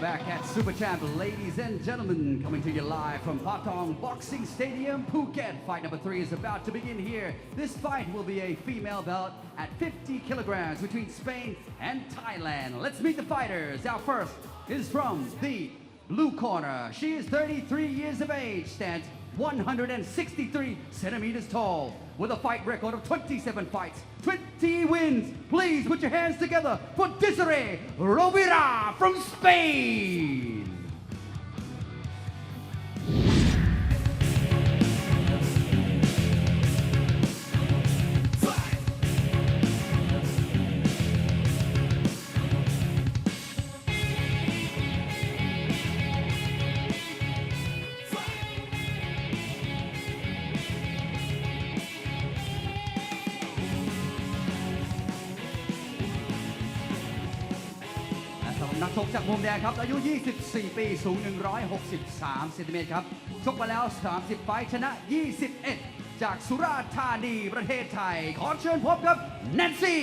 back at Super Champ, ladies and gentlemen, coming to you live from Patong Boxing Stadium, Phuket. Fight number three is about to begin here. This fight will be a female bout at 50 kilograms between Spain and Thailand. Let's meet the fighters. Our first is from the blue corner. She is 33 years of age, stands 163 centimeters tall, with a fight record of 27 fights, 20 wins. Please put your hands together for Desiree Rovira from Spain. จากมุมแดงครับ อายุ 24 ปี สูง 163เซนติเมตรครับ ชกมาแล้ว 30 ไฟชนะ 21 จากสุราษฎร์ธานีประเทศไทย ขอเชิญพบกับแนนซี่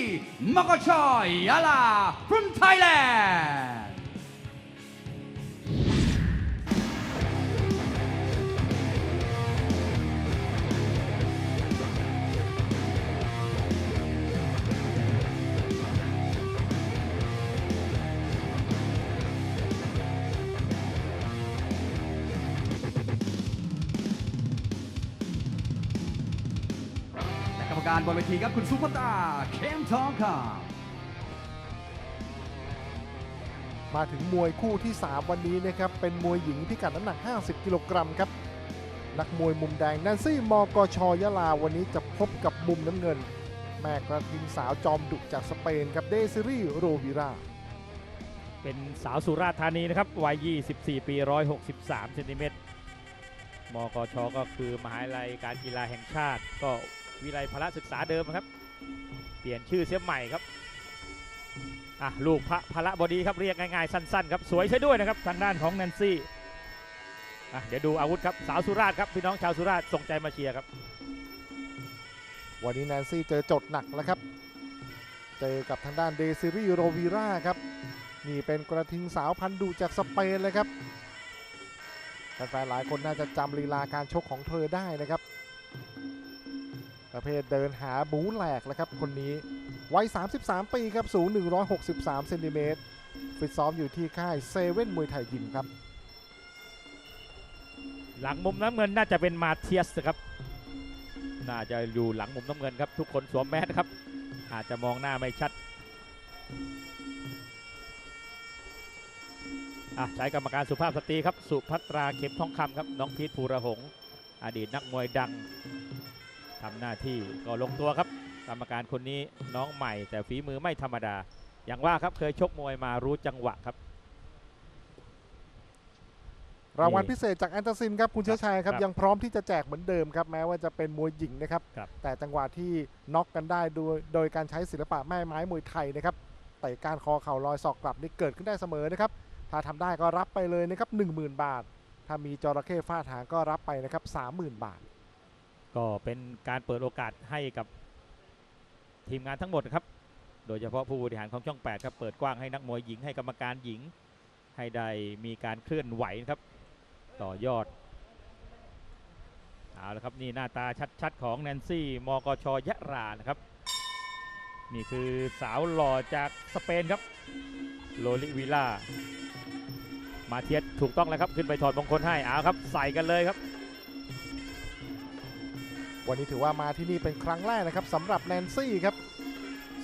มกชอยยาลา from Thailand กรรมการบนเวทีครับคุณซุปเปอร์ตาร์เข้มทองคำมาถึงมวยคู่ที่ 3 วันนี้นะครับเป็นมวยหญิงพิกัดน้ำหนัก 50 กิโลกรัมครับนักมวยมุมแดงแนนซี่มกชยะลาวันนี้จะพบกับมุมน้ำเงิน แม่กระทิงสาวจอมดุจากสเปนครับเดซิรี่โรวิราเป็นสาวสุราษฎร์ธานีนะครับวัย 24 ปี 163เซนติเมตรมกชก็คือมหาวิทยาลัยการกีฬาแห่งชาติก็ วิทยาลัยพละศึกษาเดิมครับ เปลี่ยนชื่อเสียใหม่ครับอะลูกพระพละบดีครับเรียกง่ายๆสั้นๆครับสวยใช่ด้วยนะครับทางด้านของแนนซี่อะเดี๋ยวดูอาวุธครับสาวสุราษฎร์ครับพี่น้องชาวสุราษฎร์ส่งใจมาเชียร์ครับ วันนี้แนนซี่เจอจทย์หนักแล้วครับ เจอกับทางด้านเดซิรี่โรวิราครับนี่เป็นกระทิงสาวพันธุ์ดุจากสเปนเลยครับแฟนๆหลายคนน่าจะจำลีลาการชกของเธอได้นะครับ ประเภทเดินหาบูแหลกแล้วครับคนนี้วัย 33 ปีครับสูง 163เซนติเมตรฟิตซ้อมอยู่ที่ค่ายเซเว่นมวยไทยยิมครับ หลังมุมน้ำเงินน่าจะเป็นมาเทียสครับ น่าจะอยู่หลังมุมน้ำเงินครับ ทุกคนสวมแมสครับ อาจจะมองหน้าไม่ชัดอะใช้กรรมการสุภาพสตรีครับ สุภัตราเข็มทองคำครับ น้องพีทภูระหงษ์อดีตนักมวยดัง ทำหน้าที่ก็ลงตัวครับ กรรมการคนนี้น้องใหม่แต่ฝีมือไม่ธรรมดา อย่างว่าครับเคยชกมวยมารู้จังหวะครับ รางวัลพิเศษจากแอนตาซินครับคุณเชื้อชัยครับครับ ยังพร้อมที่จะแจกเหมือนเดิมครับ แม้ว่าจะเป็นมวยหญิงนะครับครับ แต่จังหวะที่น็อกกันได้โดยโดยการใช้ศิลปะแม่ไม้มวยไทยนะครับเตะการคอเข่าลอยศอกกลับนี่เกิดขึ้นได้เสมอนะครับถ้าทำได้ก็รับไปเลยนะครับ10,000 บาท ถ้ามีจระเข้ฟาดหางก็รับไปนะครับ30,000 บาท ก็เป็นการเปิดโอกาสให้กับทีมงานทั้งหมดนะครับ โดยเฉพาะผู้บริหารของช่อง 8 ครับ เปิดกว้างให้นักมวยหญิงให้กรรมการหญิง ให้ได้มีการเคลื่อนไหวนะครับ ต่อยอด เอาละครับนี่หน้าตาชัดๆ ของแนนซี่ มกชยะรานะครับ นี่คือสาวหล่อจากสเปนครับ โลลิวิล่า มาเทียดถูกต้องแล้วครับ ขึ้นไปถอดมงคลให้เอาครับ ใส่กันเลยครับ วันนี้ถือว่ามาที่นี่เป็นครั้งแรกนะครับสำหรับแนนซี่ครับ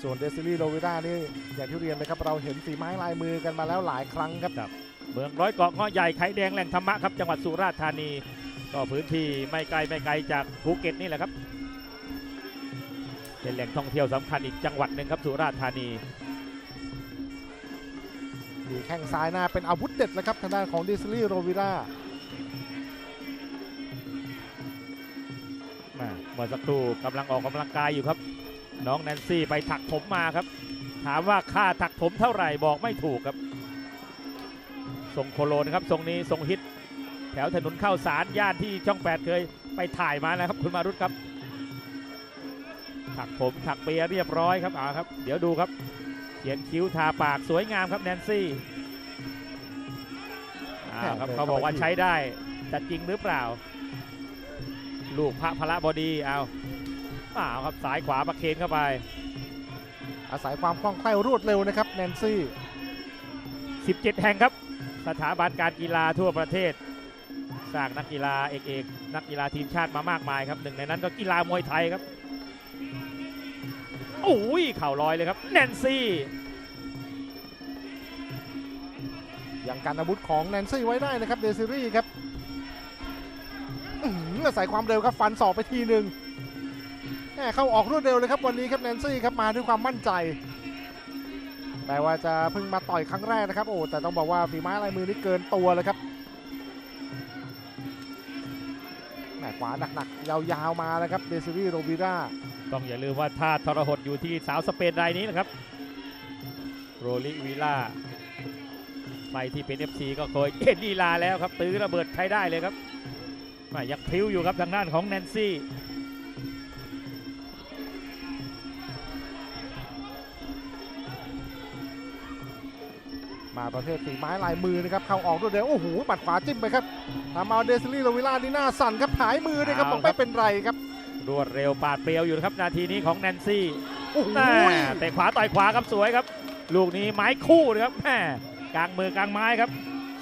ส่วนเดซิลี่โรวิรานี่อย่างที่เรียนนะครับเราเห็นฝีไม้ลายมือกันมาแล้วหลายครั้งครับ เมืองร้อยเกาะเงาะใหญ่ไข่แดงแหล่งธรรมะครับจังหวัดสุราษฎร์ธานี ก็พื้นที่ไม่ไกลไม่ไกลจากภูเก็ตนี่แหละครับ เป็นแหล่งท่องเที่ยวสำคัญอีกจังหวัดหนึ่งครับสุราษฎร์ธานีมีแข้งซ้ายหน้าเป็นอาวุธเด็ดแล้วครับทางด้านของเดซิลี่โรวิรา เมื่อสักครู่กำลังออกกำลังกายอยู่ครับ น้องแนนซี่ไปถักผมมาครับ ถามว่าค่าถักผมเท่าไหร่บอกไม่ถูกครับทรงโคโลนครับทรงนี้ทรงฮิต แถวถนนเข้าสารย่านที่ช่องแปดเคยไปถ่ายมานะครับ คุณมารุตครับ ถักผมถักเปียเรียบร้อยครับอ่าครับ เดี๋ยวดูครับเขียนคิ้วทาปากสวยงามครับแนนซี่อ่าครับเขาบอกว่าใช้ได้จะจริงหรือเปล่า ลูกพระพระบดีเอาอ้าวครับสายขวาประเคนเข้าไป อาศัยความคล่องแคล่วรวดเร็วนะครับแนนซี่ 17 แห่งครับ สถาบันการกีฬาทั่วประเทศ สร้างนักกีฬาเอกเอกนักกีฬาทีมชาติมามากมายครับหนึ่งในนั้นก็กีฬามวยไทยครับโอ้ยเข่าลอยเลยครับแนนซี่ยังการอาวุธของแนนซี่ไว้ได้นะครับเดซิรี่ครับ อื้อหืออาศัยความเร็วครับฟันศอกไปทีหนึ่งแหมเข้าออกรวดเร็วเลยครับวันนี้ครับแนนซี่ครับมาด้วยความมั่นใจแต่ว่าจะเพิ่งมาต่อยครั้งแรกนะครับโอ้แต่ต้องบอกว่าฝีไม้ลายมือนี่เกินตัวเลยครับแหมขวาหนักๆยาวๆมาแล้วครับเดซิรี่โรบิราต้องอย่าลืมว่าท่าทรหดอยู่ที่สาวสเปนรายนี้นะครับโรลิวิล่าไปที่เป็น FC ก็เคยเห็นลีลาแล้วครับ ตื้อระเบิดใช้ได้เลยครับ ยังพริ้วอยู่ครับทางด้านของแนนซี่มาประเภทฝีไม้ลายมือนะครับเข้าออกรวดเร็วโอ้โหปัดขวาจิ้มไปครับทำเอาเดซิรี่โรบิรานี่หน้าสั่นครับหายมือเลยครับเอาบอกไม่เป็นไรครับ รวดเร็วปาดเปรียวอยู่นะครับนาทีนี้ของแนนซี่โอ้โหแม่เตะขวาต่อยขวาครับสวยครับ ลูกนี้ไม้คู่นะครับแม่กลางมือกลางไม้ครับ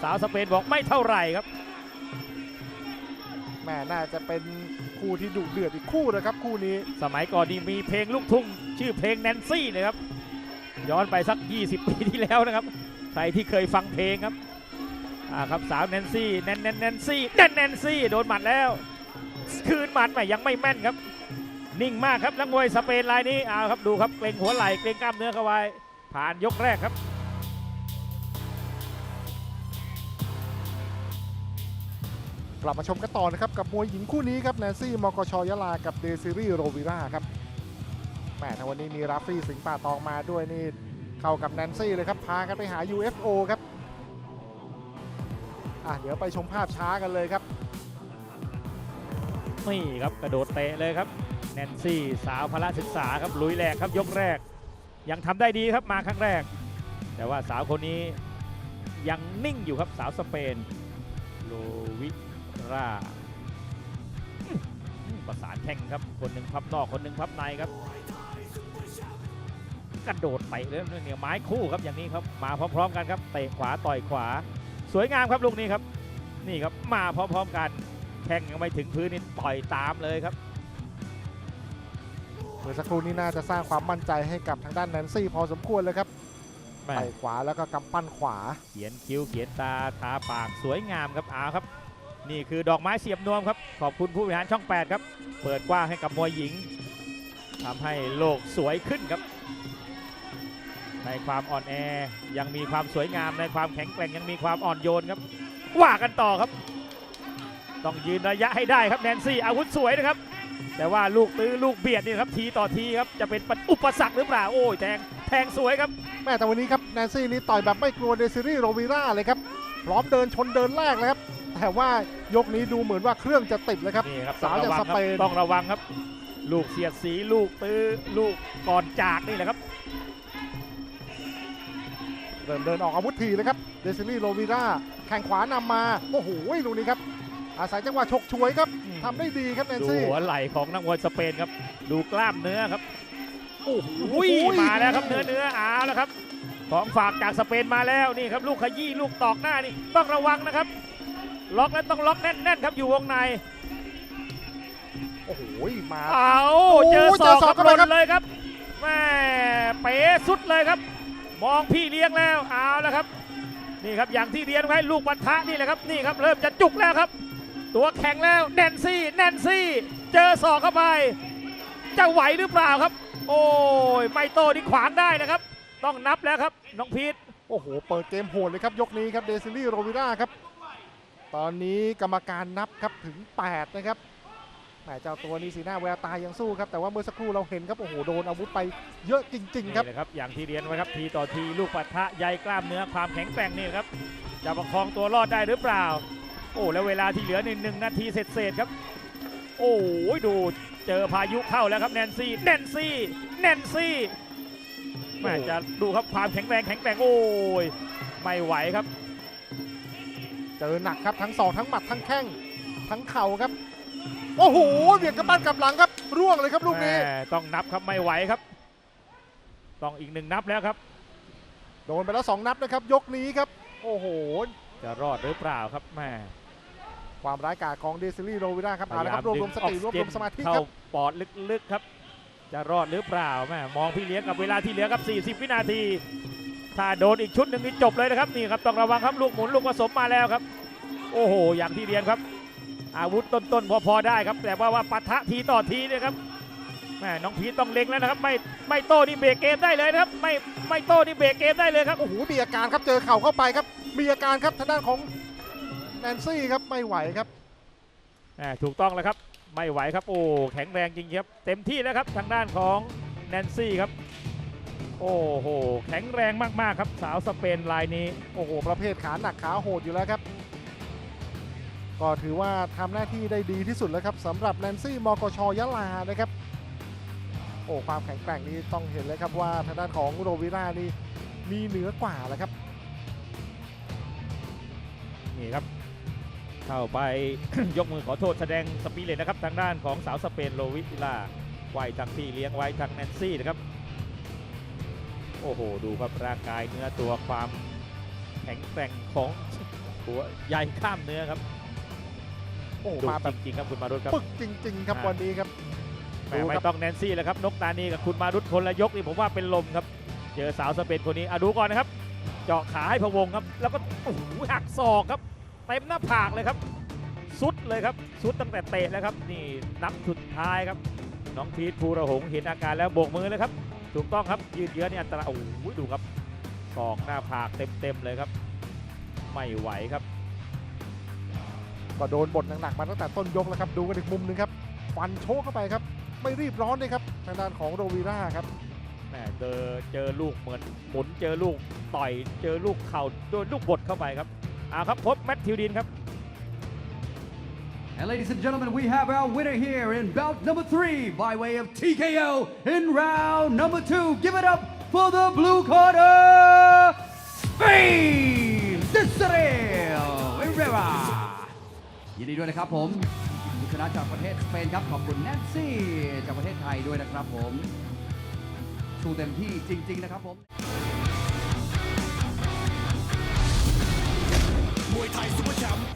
สาวสเปนบอกไม่เท่าไหร่ครับ แม่น่าจะเป็นคู่ที่ดุเดือดอีกคู่นะครับคู่นี้ สมัยก่อนนี่มีเพลงลูกทุ่งชื่อเพลงแนนซี่นะครับ ย้อนไปสัก 20 ปีที่แล้วนะครับ ใครที่เคยฟังเพลงครับอ่าครับสาวแนนซี่แนนแนนแนนซี่แนนแนนซี่โดนหมัดแล้ว คืนหมัดใหม่ยังไม่แม่นครับ นิ่งมากครับนักมวยสเปนรายนี้เอาครับดูครับเกรงหัวไหล่เกรงกล้ามเนื้อเข้าไว้ผ่านยกแรกครับ กลับมาชมกันต่อนะครับกับมวยหญิงคู่นี้ครับแนนซี่มกชยลากับเดซิรี่โรวิราครับแหม่ถ้าวันนี้มีราฟฟี่สิงห์ป่าตองมาด้วยนี่เข้ากับแนนซี่เลยครับพากันไปหา UFO ครับอะเดี๋ยวไปชมภาพช้ากันเลยครับนี่ครับกระโดดเตะเลยครับแนนซี่สาวพละศึกษาครับลุยแรกครับยกแรก ยังทำได้ดีครับมาครั้งแรก แต่ว่าสาวคนนี้ยังนิ่งอยู่ครับสาวสเปนโลวิ ราอืมประสานแข่งครับ คนหนึ่งพับนอก คนหนึ่งพับในครับ กระโดดเตะเลยเนี่ยไม้คู่ครับอย่างนี้ครับ มาพร้อมๆกันครับ เตะขวาต่อยขวา สวยงามครับลูกนี้ครับ นี่ครับมาพร้อมๆกัน แข้งยังไม่ถึงพื้นนี่ต่อยตามเลยครับ เมื่อสักครู่นี้น่าจะสร้างความมั่นใจให้กับทางด้านแนนซี่พอสมควรเลยครับแม่ไต่ขวาแล้วก็กำปั้นขวา เขียนคิ้วเขียนตา ทาปากสวยงามครับอาครับ นี่คือดอกไม้เสียบนวมครับ ขอบคุณผู้บริหารช่อง 8 ครับ เปิดกว้างให้กับมวยหญิงทำให้โลกสวยขึ้นครับ ในความอ่อนแอยังมีความสวยงามในความแข็งแกร่งยังมีความอ่อนโยนครับ ว่ากันต่อครับ ต้องยืนระยะให้ได้ครับแนนซี่อาวุธสวยนะครับ แต่ว่าลูกตื้อลูกเบียดนี่ครับทีต่อทีครับจะเป็นอุปสรรคหรือเปล่าโอ้ยแทงแทงสวยครับแม่แต่วันนี้ครับแนนซี่นี่ต่อยแบบไม่กลัวเดซิรี่โรวิราเลยครับพร้อมเดินชนเดินแรกเลยครับ แต่ว่ายกนี้ดูเหมือนว่าเครื่องจะติดเลยครับนี่ครับสาวต้องระวังจากครับสเปนต้องระวังครับ ลูกเสียดสีลูกตื้อลูกก่อนจากนี่แหละครับเริ่มเดินออกอาวุธทีเลยครับเดซิลี่โรวิราแข่งขวานำมาโอ้โหลูกนี้ครับอาศัยจังหวะฉกฉวยครับอืมทำได้ดีครับแนนดูซี่หัวไหล่ของนักมวยสเปนครับ ดูกล้ามเนื้อครับโอ้โหโอ้โหมาแล้วครับเนื้อเนื้อเอาแล้วครับ ของฝากจากสเปนมาแล้วนี่ครับ ลูกขยี้ลูกตอกหน้านี่ต้องระวังนะครับ ล็อกแล้วต้องล็อกแน่นๆครับอยู่วงใน โอ้โหมาเอาโอ้เจอเจศออกศอกครับเข้าหไปล่ครับนเลยครับแม่เป๋สุดเลยครับ มองพี่เลี้ยงแล้วเอาแล้วครับ นี่ครับอย่างที่เรียนไว้ลูกบรรทะนี่แหละครับนี่ครับเริ่มจะจุกแล้วครับ ตัวแข็งแล้วแนนซี่แนนซี่ เจอศอกเข้าไปจะไหวหรือเปล่าครับ โอ้ยไม่โตนี่ขวางได้นะครับ ต้องนับแล้วครับน้องพีทโอ้โห เปิดเกมโหดเลยครับ ยกนี้ครับเดซิลี่โรวิราครับ ตอนนี้กรรมการนับครับถึง 8 นะครับแหมเจ้าตัวนี้สีหน้าแววตายังสู้ครับแต่ว่าเมื่อสักครู่เราเห็นครับโอ้โหโดนอาวุธไปเยอะจริง ๆ ครับนี่แหละครับ อย่างที่เรียนไว้ครับทีต่อทีลูกปะทะใยกล้ามเนื้อความแข็งแกร่งนี่ครับจะประคองตัวรอดได้หรือเปล่า โอ้แล้วเวลาที่เหลือในหนึ่งนาทีเศษๆครับ โอ้ยดูเจอพายุเข้าแล้วครับแนนซี่แนนซี่แนนซี่แม่จะดูครับความแข็งแรงแข็งแกร่งโอ้ยไม่ไหวครับ เเจอหนักครับทั้งศอกทั้งหมัดทั้งแข้งทั้งเข่าครับ โอ้โหเบียดกระปั้นกลับหลังครับ ร่วงเลยครับลูกนี้ แม่ต้องนับครับไม่ไหวครับ ต้องอีกหนึ่งนับแล้วครับ โดนไปแล้วสองนับนะครับ ยกนี้ครับ โอ้โห จะรอดหรือเปล่าครับแม่ความร้ายกาจของเดซิลี่โรวิราครับเอาละครับรวบรวมสติรวบรวมสมาธิเข้าครับปอดลึกๆครับ จะรอดหรือเปล่าแม่มองพี่เลี้ยงกับเวลาที่เหลือครับ 40 วินาที ถ้าโดนอีกชุดหนึ่งนี่จบเลยนะครับนี่ครับต้องระวังครับลูกหมุนลูกผสมมาแล้วครับ โอ้โห อย่างที่เรียนครับ อาวุธต้นๆพอๆได้ครับ แต่ว่าว่าปะทะทีต่อทีเนี่ยครับแม่น้องพีทต้องเล็งแล้วนะครับ ไม่ไม่โต้นี่เบรกเกมได้เลยนะครับ ไม่ไม่โต้นี่เบรกเกมได้เลยครับโอ้โหมีอาการครับเจอเข่าเข้าไปครับ มีอาการครับทางด้านของแนนซี่ครับไม่ไหวครับอ่าถูกต้องแล้วครับ ไม่ไหวครับโอ้แข็งแรงจริงๆครับ เต็มที่แล้วครับทางด้านของแนนซี่ครับ โอ้โห แข็งแรงมากๆครับ สาวสเปนรายนี้ โอ้โห ประเภทขาหนักขาโหดอยู่แล้วครับ ก็ถือว่าทำหน้าที่ได้ดีที่สุดแล้วครับสำหรับแนนซี่มกชยะลานะครับ โอ้ความแข็งแกร่งนี้ต้องเห็นเลยครับว่าทางด้านของโรวิรานี่มีเหนือกว่าแล้วครับ นี่ครับ เข้าไป ยกมือขอโทษแสดงสปีริตนะครับ ทางด้านของสาวสเปนโลวิลาไว้ทางพี่เลี้ยงไว้ทางแนนซี่นะครับ โอ้โห ดูครับร่างกายเนื้อตัวความแข็งแกร่งของหัวใหญ่ข้ามเนื้อครับโอ้ดูมาแบบจริงๆครับคุณมารุตครับ ปึกจริง ๆ ครับอ่า วันนี้ครับแม่ดูครับ ไม่ต้องแนนซี่แล้วครับ นกตานีกับคุณมารุตคนละยกนี่ผมว่าเป็นลมครับ เจอสาวสเปนคนนี้อะดูก่อนนะครับ เจาะขาให้พะวงครับ แล้วก็โอ้โหหักศอกครับเต็มหน้าผากเลยครับ สุดเลยครับ สุดตั้งแต่เตะแล้วครับ นี่นับสุดท้ายครับ น้องพีทภูระหงษ์เห็นอาการแล้วโบกมือเลยครับ ถูกต้องครับยืดเยื้อนี่อันตรายโอ้โหดูครับศอกหน้าผากเต็มๆเลยครับ ไม่ไหวครับ ก็โดนบทหนักๆมาตั้งแต่ต้นยกแล้วครับ ดูกันอีกมุมหนึงครับฟันโชกเข้าไปครับ ไม่รีบร้อนเลยครับทางด้านของโรวิราครับแม่เจอเจอลูกเหมือนหมุนเจอลูกต่อยเจอลูกเข่าโดนลูกบดเข้าไปครับอ่าครับพบแมทธิวดินครับ And ladies and gentlemen, we have our winner here in bout number three by way of TKO in round number two. Give it up for the blue corner, Spain, Desiree Rivera. ยินดีด้วยนะครับผมผู้ชนะจากประเทศสเปนครับ ขอบคุณแนนซี่จากประเทศไทยด้วยนะครับผม ชูเต็มที่จริง ๆ นะครับผม มวยไทยซุปเปอร์แชมป์